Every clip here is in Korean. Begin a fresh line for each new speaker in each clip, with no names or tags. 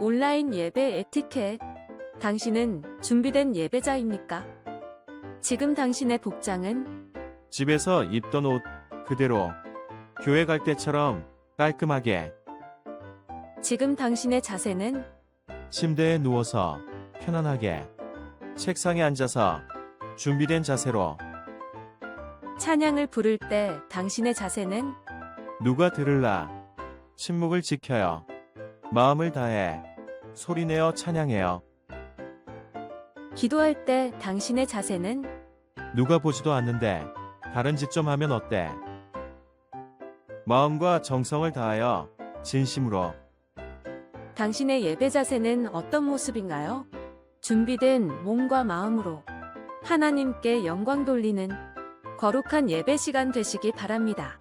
온라인 예배 에티켓. 당신은 준비된 예배자입니까? 지금 당신의 복장은?
집에서 입던 옷 그대로 교회 갈 때처럼 깔끔하게.
지금 당신의 자세는?
침대에 누워서 편안하게. 책상에 앉아서 준비된 자세로.
찬양을 부를 때 당신의 자세는?
누가 들을라 침묵을 지켜요. 마음을 다해 소리내어 찬양해요
기도할 때 당신의 자세는
누가 보지도 않는데 다른 짓 좀 하면 어때 마음과 정성을 다하여 진심으로
당신의 예배 자세는 어떤 모습인가요? 준비된 몸과 마음으로 하나님께 영광 돌리는 거룩한 예배 시간 되시기 바랍니다.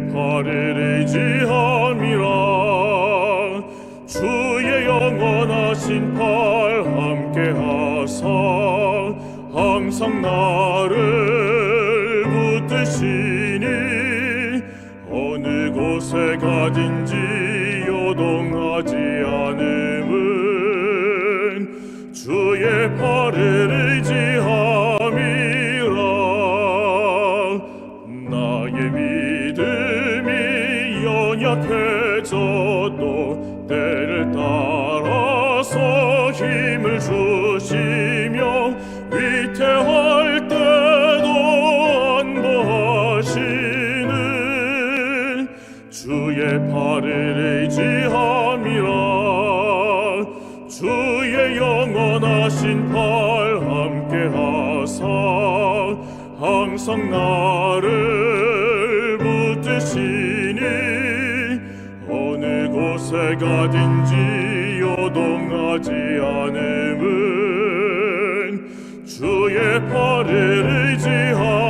주의 팔을 의지함이라. 주의 영원하신 팔 함께 하사 항상 나를 붙드시니 어느 곳에 가든지 팔을 의지함이라
주의 영원하신 팔 함께 하사 항상 나를 붙드시니 어느 곳에 가든지 요동하지 않음은 주의 팔을 의지함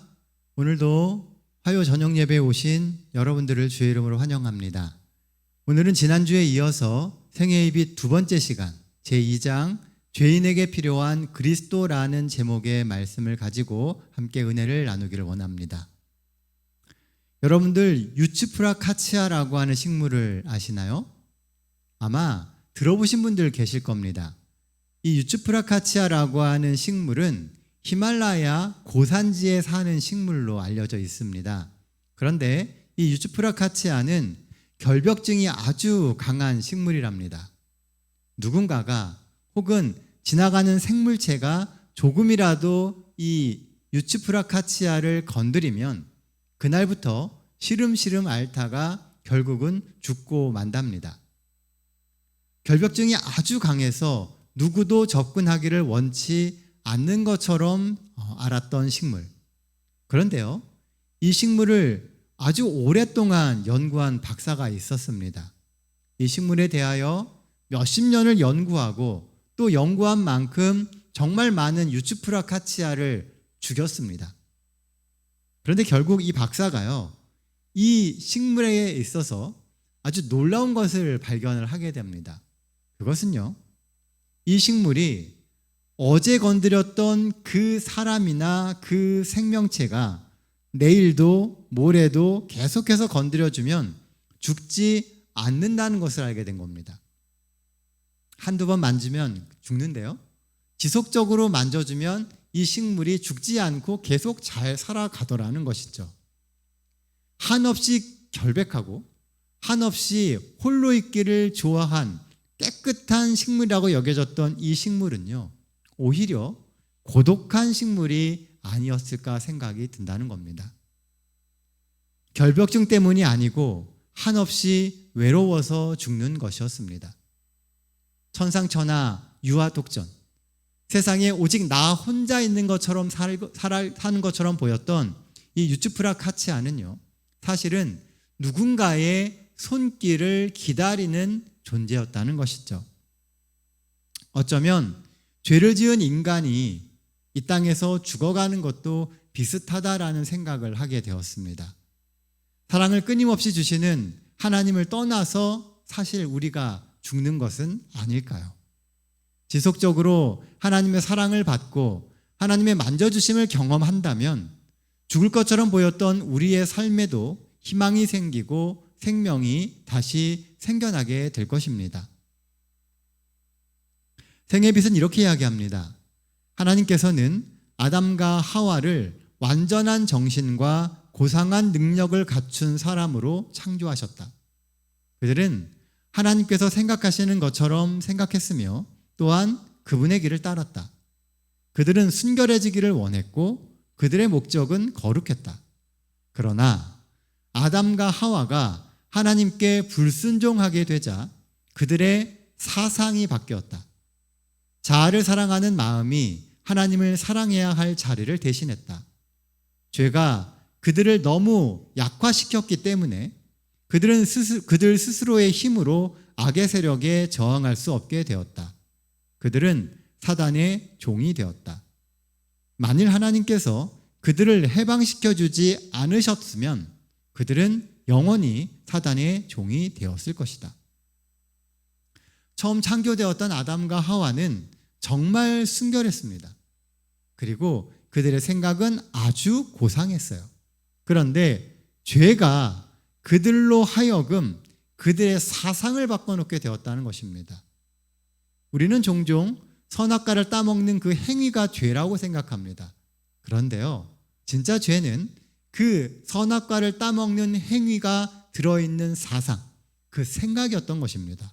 오늘도 화요 저녁 예배에 오신 여러분들을 주의 이름으로 환영합니다. 오늘은 지난주에 이어서 생애입이 두 번째 시간 제2장 죄인에게 필요한 그리스도라는 제목의 말씀을 가지고 함께 은혜를 나누기를 원합니다. 여러분들 유츠프라 카치아라고 하는 식물을 아시나요? 아마 들어보신 분들 계실 겁니다. 이 유츠프라 카치아라고 하는 식물은 히말라야 고산지에 사는 식물로 알려져 있습니다. 그런데 이 유츠프라 카치아는 결벽증이 아주 강한 식물이랍니다. 누군가가 혹은 지나가는 생물체가 조금이라도 이 유츠프라 카치아를 건드리면 그날부터 시름시름 앓다가 결국은 죽고 만답니다. 결벽증이 아주 강해서 누구도 접근하기를 원치 않는 것처럼 어, 알았던 식물. 그런데요, 이 식물을 아주 오랫동안 연구한 박사가 있었습니다. 이 식물에 대하여 몇십 년을 연구하고 또 연구한 만큼 정말 많은 유츠프라 카치아를 죽였습니다. 그런데 결국 이 박사가요, 이 식물에 있어서 아주 놀라운 것을 발견을 하게 됩니다. 그것은요, 이 식물이 어제 건드렸던 그 사람이나 그 생명체가 내일도 모레도 계속해서 건드려주면 죽지 않는다는 것을 알게 된 겁니다. 한두 번 만지면 죽는데요. 지속적으로 만져주면 이 식물이 죽지 않고 계속 잘 살아가더라는 것이죠. 한없이 결백하고 한없이 홀로 있기를 좋아한 깨끗한 식물이라고 여겨졌던 이 식물은요, 오히려 고독한 식물이 아니었을까 생각이 든다는 겁니다. 결벽증 때문이 아니고 한없이 외로워서 죽는 것이었습니다. 천상천하 유아독전. 세상에 오직 나 혼자 있는 것처럼 살, 살, 사는 것처럼 보였던 이 유츠프라 카치아는요, 사실은 누군가의 손길을 기다리는 존재였다는 것이죠. 어쩌면 죄를 지은 인간이 이 땅에서 죽어가는 것도 비슷하다라는 생각을 하게 되었습니다. 사랑을 끊임없이 주시는 하나님을 떠나서 사실 우리가 죽는 것은 아닐까요? 지속적으로 하나님의 사랑을 받고 하나님의 만져주심을 경험한다면 죽을 것처럼 보였던 우리의 삶에도 희망이 생기고 생명이 다시 생겨나게 될 것입니다. 생애빛은 이렇게 이야기합니다. 하나님께서는 아담과 하와를 완전한 정신과 고상한 능력을 갖춘 사람으로 창조하셨다. 그들은 하나님께서 생각하시는 것처럼 생각했으며 또한 그분의 길을 따랐다. 그들은 순결해지기를 원했고 그들의 목적은 거룩했다. 그러나 아담과 하와가 하나님께 불순종하게 되자 그들의 사상이 바뀌었다. 자아를 사랑하는 마음이 하나님을 사랑해야 할 자리를 대신했다. 죄가 그들을 너무 약화시켰기 때문에 그들은 스스, 그들 스스로의 힘으로 악의 세력에 저항할 수 없게 되었다. 그들은 사단의 종이 되었다. 만일 하나님께서 그들을 해방시켜 주지 않으셨으면 그들은 영원히 사단의 종이 되었을 것이다. 처음 창조되었던 아담과 하와는 정말 순결했습니다. 그리고 그들의 생각은 아주 고상했어요. 그런데 죄가 그들로 하여금 그들의 사상을 바꿔놓게 되었다는 것입니다. 우리는 종종 선악과를 따먹는 그 행위가 죄라고 생각합니다. 그런데요, 진짜 죄는 그 선악과를 따먹는 행위가 들어있는 사상, 그 생각이었던 것입니다.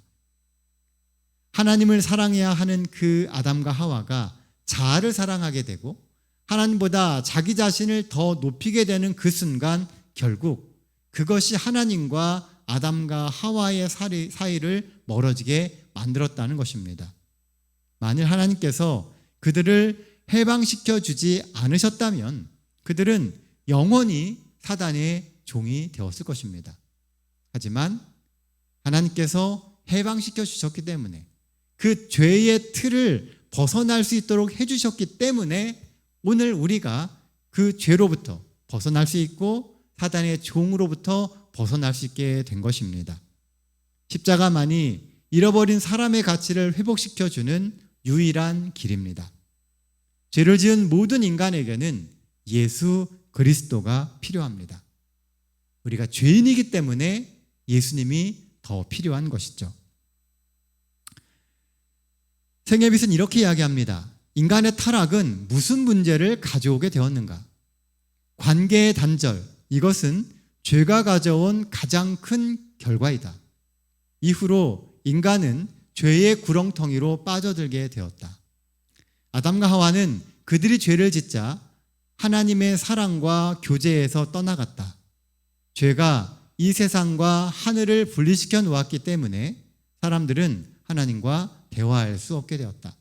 하나님을 사랑해야 하는 그 아담과 하와가 자아를 사랑하게 되고 하나님보다 자기 자신을 더 높이게 되는 그 순간 결국 그것이 하나님과 아담과 하와의 사이를 멀어지게 만들었다는 것입니다. 만일 하나님께서 그들을 해방시켜 주지 않으셨다면 그들은 영원히 사단의 종이 되었을 것입니다. 하지만 하나님께서 해방시켜 주셨기 때문에 그 죄의 틀을 벗어날 수 있도록 해주셨기 때문에 오늘 우리가 그 죄로부터 벗어날 수 있고 사단의 종으로부터 벗어날 수 있게 된 것입니다. 십자가만이 잃어버린 사람의 가치를 회복시켜 주는 유일한 길입니다. 죄를 지은 모든 인간에게는 예수 그리스도가 필요합니다. 우리가 죄인이기 때문에 예수님이 더 필요한 것이죠. 생애빛은 이렇게 이야기합니다. 인간의 타락은 무슨 문제를 가져오게 되었는가? 관계의 단절, 이것은 죄가 가져온 가장 큰 결과이다. 이후로 인간은 죄의 구렁텅이로 빠져들게 되었다. 아담과 하와는 그들이 죄를 짓자 하나님의 사랑과 교제에서 떠나갔다. 죄가 이 세상과 하늘을 분리시켜 놓았기 때문에 사람들은 하나님과 대화할 수 없게 되었다.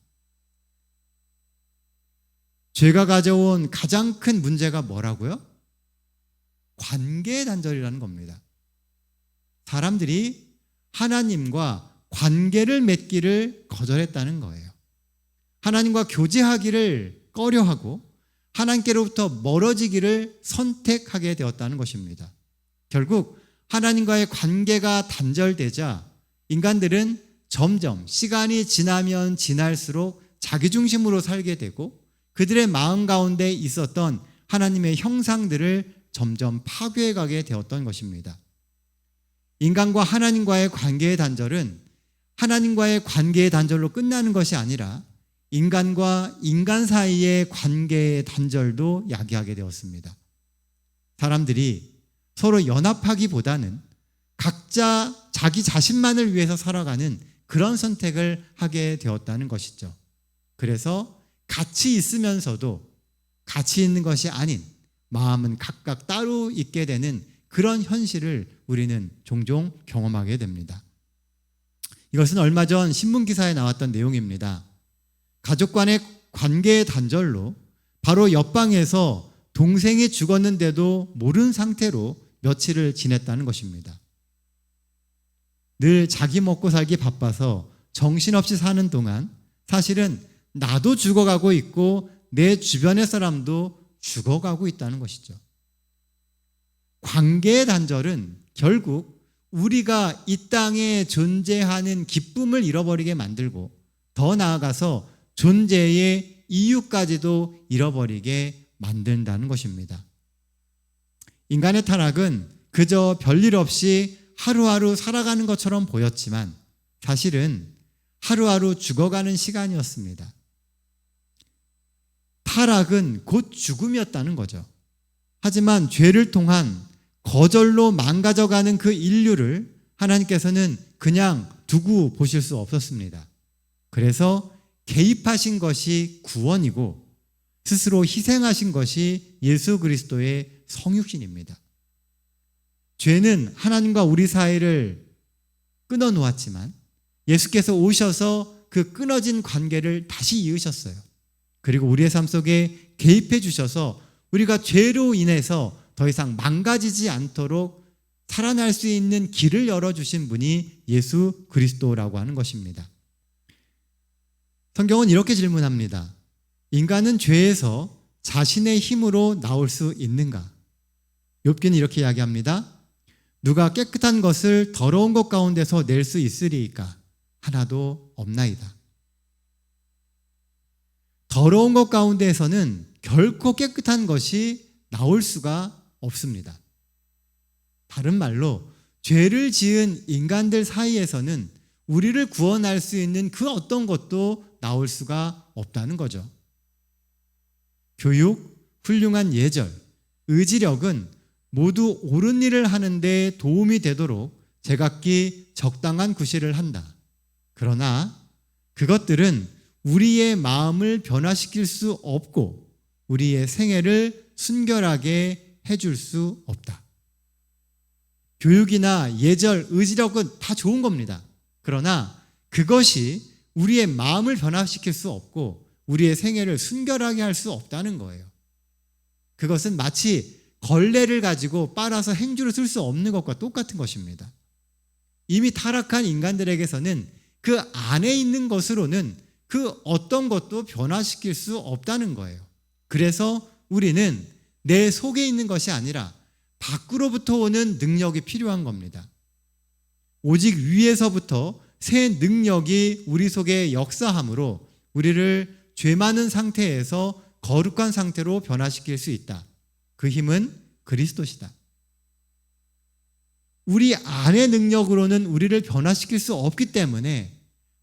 죄가 가져온 가장 큰 문제가 뭐라고요? 관계 단절이라는 겁니다. 사람들이 하나님과 관계를 맺기를 거절했다는 거예요. 하나님과 교제하기를 꺼려하고 하나님께로부터 멀어지기를 선택하게 되었다는 것입니다. 결국 하나님과의 관계가 단절되자 인간들은 점점 시간이 지나면 지날수록 자기중심으로 살게 되고 그들의 마음 가운데 있었던 하나님의 형상들을 점점 파괴해 가게 되었던 것입니다. 인간과 하나님과의 관계의 단절은 하나님과의 관계의 단절로 끝나는 것이 아니라 인간과 인간 사이의 관계의 단절도 야기하게 되었습니다. 사람들이 서로 연합하기보다는 각자 자기 자신만을 위해서 살아가는 그런 선택을 하게 되었다는 것이죠. 그래서 같이 있으면서도 같이 있는 것이 아닌 마음은 각각 따로 있게 되는 그런 현실을 우리는 종종 경험하게 됩니다. 이것은 얼마 전 신문 기사에 나왔던 내용입니다. 가족 간의 관계의 단절로 바로 옆방에서 동생이 죽었는데도 모른 상태로 며칠을 지냈다는 것입니다. 늘 자기 먹고 살기 바빠서 정신없이 사는 동안 사실은 나도 죽어가고 있고 내 주변의 사람도 죽어가고 있다는 것이죠. 관계의 단절은 결국 우리가 이 땅에 존재하는 기쁨을 잃어버리게 만들고 더 나아가서 존재의 이유까지도 잃어버리게 만든다는 것입니다. 인간의 타락은 그저 별일 없이 하루하루 살아가는 것처럼 보였지만 사실은 하루하루 죽어가는 시간이었습니다. 타락은 곧 죽음이었다는 거죠. 하지만 죄를 통한 거절로 망가져가는 그 인류를 하나님께서는 그냥 두고 보실 수 없었습니다. 그래서 개입하신 것이 구원이고 스스로 희생하신 것이 예수 그리스도의 성육신입니다. 죄는 하나님과 우리 사이를 끊어 놓았지만 예수께서 오셔서 그 끊어진 관계를 다시 이으셨어요. 그리고 우리의 삶 속에 개입해 주셔서 우리가 죄로 인해서 더 이상 망가지지 않도록 살아날 수 있는 길을 열어주신 분이 예수 그리스도라고 하는 것입니다. 성경은 이렇게 질문합니다. 인간은 죄에서 자신의 힘으로 나올 수 있는가? 욥기는 이렇게 이야기합니다. 누가 깨끗한 것을 더러운 것 가운데서 낼 수 있으리이까? 하나도 없나이다. 더러운 것 가운데에서는 결코 깨끗한 것이 나올 수가 없습니다. 다른 말로 죄를 지은 인간들 사이에서는 우리를 구원할 수 있는 그 어떤 것도 나올 수가 없다는 거죠. 교육, 훌륭한 예절, 의지력은 모두 옳은 일을 하는데 도움이 되도록 제각기 적당한 구실을 한다. 그러나 그것들은 우리의 마음을 변화시킬 수 없고 우리의 생애를 순결하게 해줄 수 없다. 교육이나 예절, 의지력은 다 좋은 겁니다. 그러나 그것이 우리의 마음을 변화시킬 수 없고 우리의 생애를 순결하게 할 수 없다는 거예요. 그것은 마치 걸레를 가지고 빨아서 행주를 쓸 수 없는 것과 똑같은 것입니다. 이미 타락한 인간들에게서는 그 안에 있는 것으로는 그 어떤 것도 변화시킬 수 없다는 거예요. 그래서 우리는 내 속에 있는 것이 아니라 밖으로부터 오는 능력이 필요한 겁니다. 오직 위에서부터 새 능력이 우리 속에 역사함으로 우리를 죄 많은 상태에서 거룩한 상태로 변화시킬 수 있다. 그 힘은 그리스도시다. 우리 안의 능력으로는 우리를 변화시킬 수 없기 때문에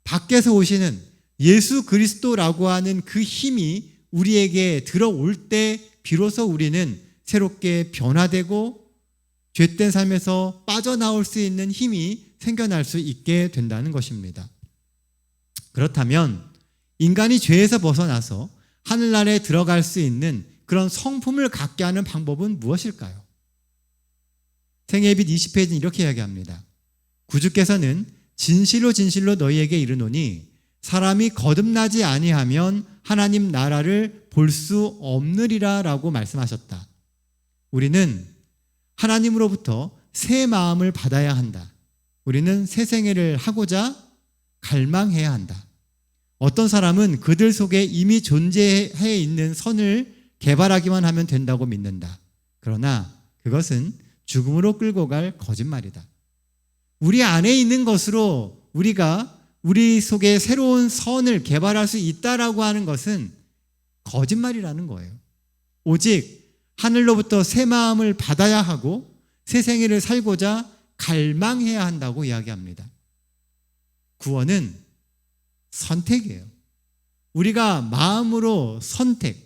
밖에서 오시는 예수 그리스도라고 하는 그 힘이 우리에게 들어올 때 비로소 우리는 새롭게 변화되고 죄된 삶에서 빠져나올 수 있는 힘이 생겨날 수 있게 된다는 것입니다. 그렇다면 인간이 죄에서 벗어나서 하늘나라에 들어갈 수 있는 그런 성품을 갖게 하는 방법은 무엇일까요? 생애빛 20페이지는 이렇게 이야기합니다. 구주께서는 진실로 진실로 너희에게 이르노니 사람이 거듭나지 아니하면 하나님 나라를 볼 수 없느리라라고 말씀하셨다. 우리는 하나님으로부터 새 마음을 받아야 한다. 우리는 새 생애를 하고자 갈망해야 한다. 어떤 사람은 그들 속에 이미 존재해 있는 선을 개발하기만 하면 된다고 믿는다. 그러나 그것은 죽음으로 끌고 갈 거짓말이다. 우리 안에 있는 것으로 우리가 우리 속에 새로운 선을 개발할 수 있다라고 하는 것은 거짓말이라는 거예요. 오직 하늘로부터 새 마음을 받아야 하고 새 생애를 살고자 갈망해야 한다고 이야기합니다. 구원은 선택이에요. 우리가 마음으로 선택,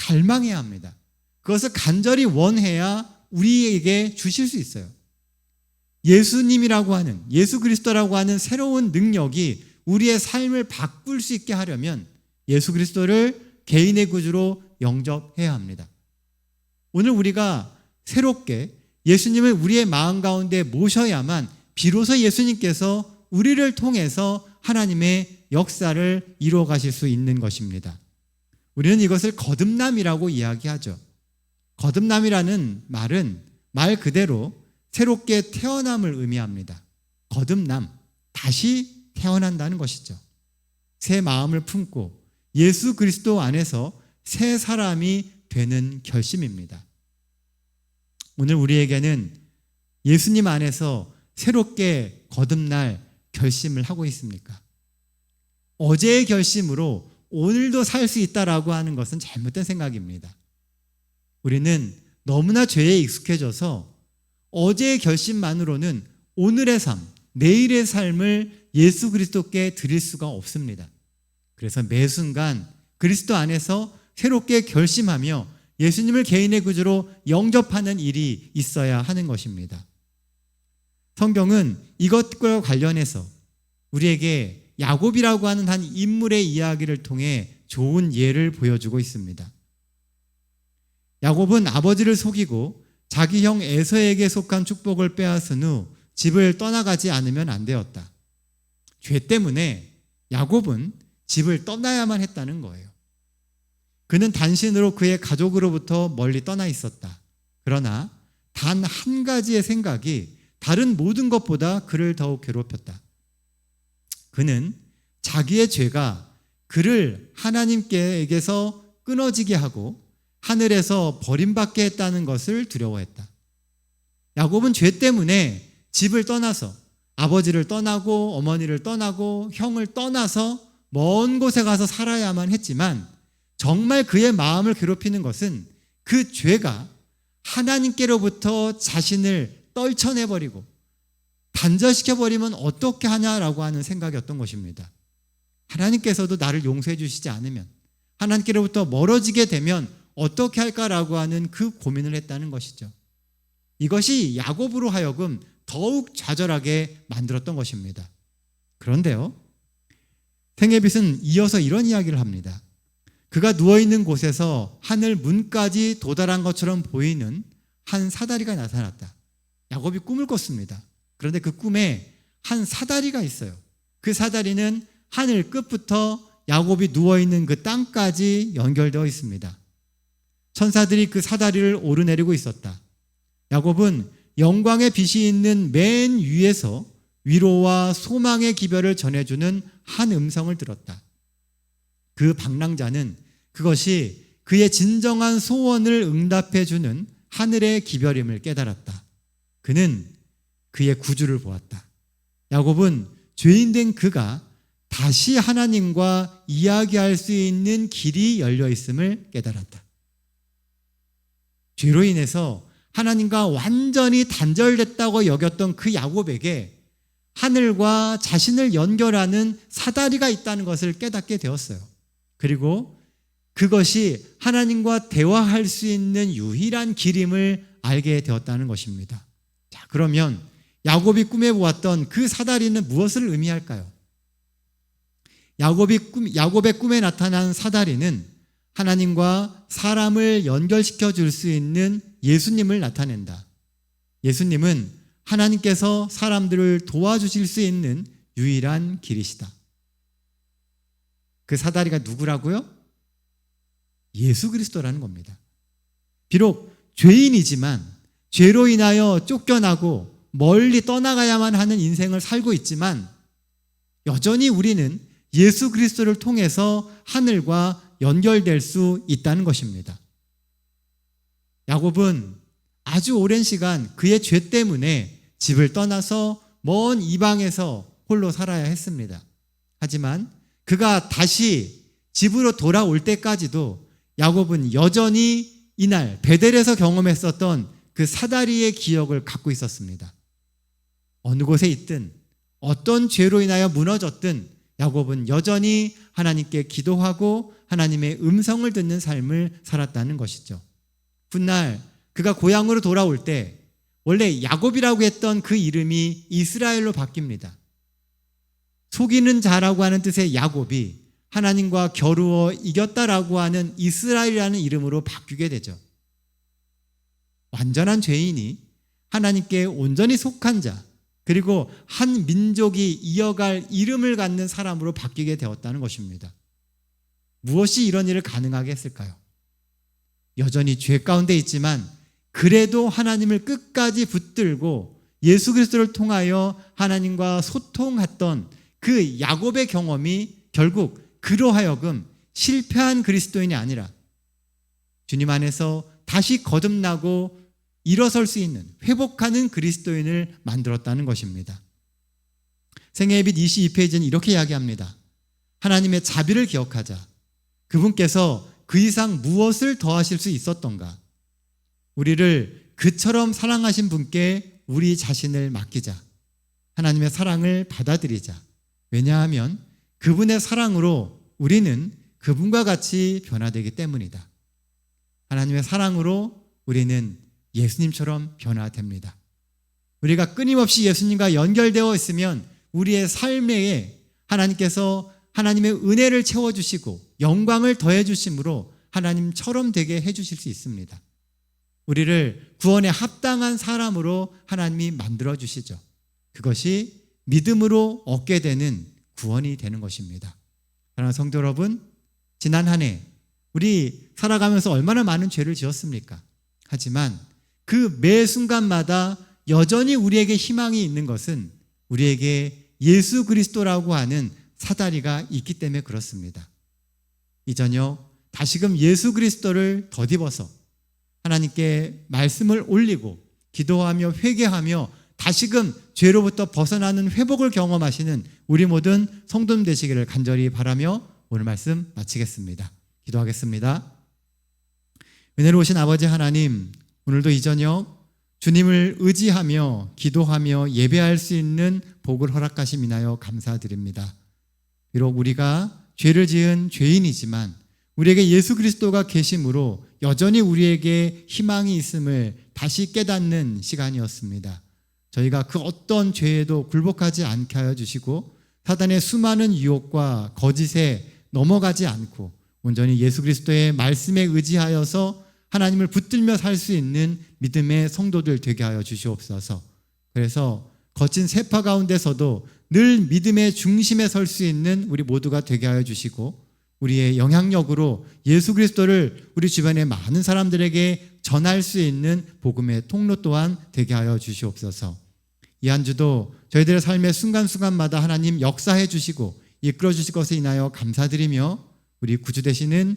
갈망해야 합니다. 그것을 간절히 원해야 우리에게 주실 수 있어요. 예수님이라고 하는, 예수 그리스도라고 하는 새로운 능력이 우리의 삶을 바꿀 수 있게 하려면 예수 그리스도를 개인의 구주로 영접해야 합니다. 오늘 우리가 새롭게 예수님을 우리의 마음 가운데 모셔야만 비로소 예수님께서 우리를 통해서 하나님의 역사를 이루어 가실 수 있는 것입니다. 우리는 이것을 거듭남이라고 이야기하죠. 거듭남이라는 말은 말 그대로 새롭게 태어남을 의미합니다. 거듭남, 다시 태어난다는 것이죠. 새 마음을 품고 예수 그리스도 안에서 새 사람이 되는 결심입니다. 오늘 우리에게는 예수님 안에서 새롭게 거듭날 결심을 하고 있습니까? 어제의 결심으로 오늘도 살 수 있다라고 하는 것은 잘못된 생각입니다. 우리는 너무나 죄에 익숙해져서 어제의 결심만으로는 오늘의 삶, 내일의 삶을 예수 그리스도께 드릴 수가 없습니다. 그래서 매 순간 그리스도 안에서 새롭게 결심하며 예수님을 개인의 구주로 영접하는 일이 있어야 하는 것입니다. 성경은 이것과 관련해서 우리에게 야곱이라고 하는 한 인물의 이야기를 통해 좋은 예를 보여주고 있습니다. 야곱은 아버지를 속이고 자기 형 에서에게 속한 축복을 빼앗은 후 집을 떠나가지 않으면 안 되었다. 죄 때문에 야곱은 집을 떠나야만 했다는 거예요. 그는 단신으로 그의 가족으로부터 멀리 떠나 있었다. 그러나 단 한 가지의 생각이 다른 모든 것보다 그를 더욱 괴롭혔다. 그는 자기의 죄가 그를 하나님께에게서 끊어지게 하고 하늘에서 버림받게 했다는 것을 두려워했다. 야곱은 죄 때문에 집을 떠나서 아버지를 떠나고 어머니를 떠나고 형을 떠나서 먼 곳에 가서 살아야만 했지만 정말 그의 마음을 괴롭히는 것은 그 죄가 하나님께로부터 자신을 떨쳐내버리고 단절시켜 버리면 어떻게 하냐라고 하는 생각이었던 것입니다. 하나님께서도 나를 용서해 주시지 않으면 하나님께로부터 멀어지게 되면 어떻게 할까라고 하는 그 고민을 했다는 것이죠. 이것이 야곱으로 하여금 더욱 좌절하게 만들었던 것입니다. 그런데요, 생애빗은 이어서 이런 이야기를 합니다. 그가 누워있는 곳에서 하늘 문까지 도달한 것처럼 보이는 한 사다리가 나타났다. 야곱이 꿈을 꿨습니다. 그런데 그 꿈에 한 사다리가 있어요. 그 사다리는 하늘 끝부터 야곱이 누워있는 그 땅까지 연결되어 있습니다. 천사들이 그 사다리를 오르내리고 있었다. 야곱은 영광의 빛이 있는 맨 위에서 위로와 소망의 기별을 전해주는 한 음성을 들었다. 그 방랑자는 그것이 그의 진정한 소원을 응답해주는 하늘의 기별임을 깨달았다. 그는 그의 구주를 보았다. 야곱은 죄인된 그가 다시 하나님과 이야기할 수 있는 길이 열려 있음을 깨달았다. 죄로 인해서 하나님과 완전히 단절됐다고 여겼던 그 야곱에게 하늘과 자신을 연결하는 사다리가 있다는 것을 깨닫게 되었어요. 그리고 그것이 하나님과 대화할 수 있는 유일한 길임을 알게 되었다는 것입니다. 자, 그러면 야곱이 꿈에 보았던 그 사다리는 무엇을 의미할까요? 야곱이 꿈, 야곱의 꿈에 나타난 사다리는 하나님과 사람을 연결시켜 줄 수 있는 예수님을 나타낸다. 예수님은 하나님께서 사람들을 도와주실 수 있는 유일한 길이시다. 그 사다리가 누구라고요? 예수 그리스도라는 겁니다. 비록 죄인이지만 죄로 인하여 쫓겨나고 멀리 떠나가야만 하는 인생을 살고 있지만 여전히 우리는 예수 그리스도를 통해서 하늘과 연결될 수 있다는 것입니다. 야곱은 아주 오랜 시간 그의 죄 때문에 집을 떠나서 먼 이방에서 홀로 살아야 했습니다. 하지만 그가 다시 집으로 돌아올 때까지도 야곱은 여전히 이날 베델에서 경험했었던 그 사다리의 기억을 갖고 있었습니다. 어느 곳에 있든 어떤 죄로 인하여 무너졌든 야곱은 여전히 하나님께 기도하고 하나님의 음성을 듣는 삶을 살았다는 것이죠. 훗날 그가 고향으로 돌아올 때 원래 야곱이라고 했던 그 이름이 이스라엘로 바뀝니다. 속이는 자라고 하는 뜻의 야곱이 하나님과 겨루어 이겼다라고 하는 이스라엘이라는 이름으로 바뀌게 되죠. 완전한 죄인이 하나님께 온전히 속한 자, 그리고 한 민족이 이어갈 이름을 갖는 사람으로 바뀌게 되었다는 것입니다. 무엇이 이런 일을 가능하게 했을까요? 여전히 죄 가운데 있지만 그래도 하나님을 끝까지 붙들고 예수 그리스도를 통하여 하나님과 소통했던 그 야곱의 경험이 결국 그로 하여금 실패한 그리스도인이 아니라 주님 안에서 다시 거듭나고 일어설 수 있는 회복하는 그리스도인을 만들었다는 것입니다. 생애의 빛 22페이지는 이렇게 이야기합니다. 하나님의 자비를 기억하자. 그분께서 그 이상 무엇을 더하실 수 있었던가? 우리를 그처럼 사랑하신 분께 우리 자신을 맡기자. 하나님의 사랑을 받아들이자. 왜냐하면 그분의 사랑으로 우리는 그분과 같이 변화되기 때문이다. 하나님의 사랑으로 우리는 예수님처럼 변화됩니다. 우리가 끊임없이 예수님과 연결되어 있으면 우리의 삶에 하나님께서 하나님의 은혜를 채워주시고 영광을 더해주심으로 하나님처럼 되게 해주실 수 있습니다. 우리를 구원에 합당한 사람으로 하나님이 만들어주시죠. 그것이 믿음으로 얻게 되는 구원이 되는 것입니다. 사랑하는 성도 여러분, 지난 한 해 우리 살아가면서 얼마나 많은 죄를 지었습니까? 하지만 그 매 순간마다 여전히 우리에게 희망이 있는 것은 우리에게 예수 그리스도라고 하는 사다리가 있기 때문에 그렇습니다. 이 저녁 다시금 예수 그리스도를 덧입어서 하나님께 말씀을 올리고 기도하며 회개하며 다시금 죄로부터 벗어나는 회복을 경험하시는 우리 모든 성도님 되시기를 간절히 바라며 오늘 말씀 마치겠습니다. 기도하겠습니다. 은혜로우신 아버지 하나님, 오늘도 이 저녁 주님을 의지하며 기도하며 예배할 수 있는 복을 허락하심 인하여 감사드립니다. 비록 우리가 죄를 지은 죄인이지만 우리에게 예수 그리스도가 계심으로 여전히 우리에게 희망이 있음을 다시 깨닫는 시간이었습니다. 저희가 그 어떤 죄에도 굴복하지 않게 하여 주시고 사단의 수많은 유혹과 거짓에 넘어가지 않고 온전히 예수 그리스도의 말씀에 의지하여서 하나님을 붙들며 살 수 있는 믿음의 성도들 되게 하여 주시옵소서. 그래서 거친 세파 가운데서도 늘 믿음의 중심에 설 수 있는 우리 모두가 되게 하여 주시고 우리의 영향력으로 예수 그리스도를 우리 주변의 많은 사람들에게 전할 수 있는 복음의 통로 또한 되게 하여 주시옵소서. 이 한 주도 저희들의 삶의 순간순간마다 하나님 역사해 주시고 이끌어 주실 것에 인하여 감사드리며 우리 구주 되시는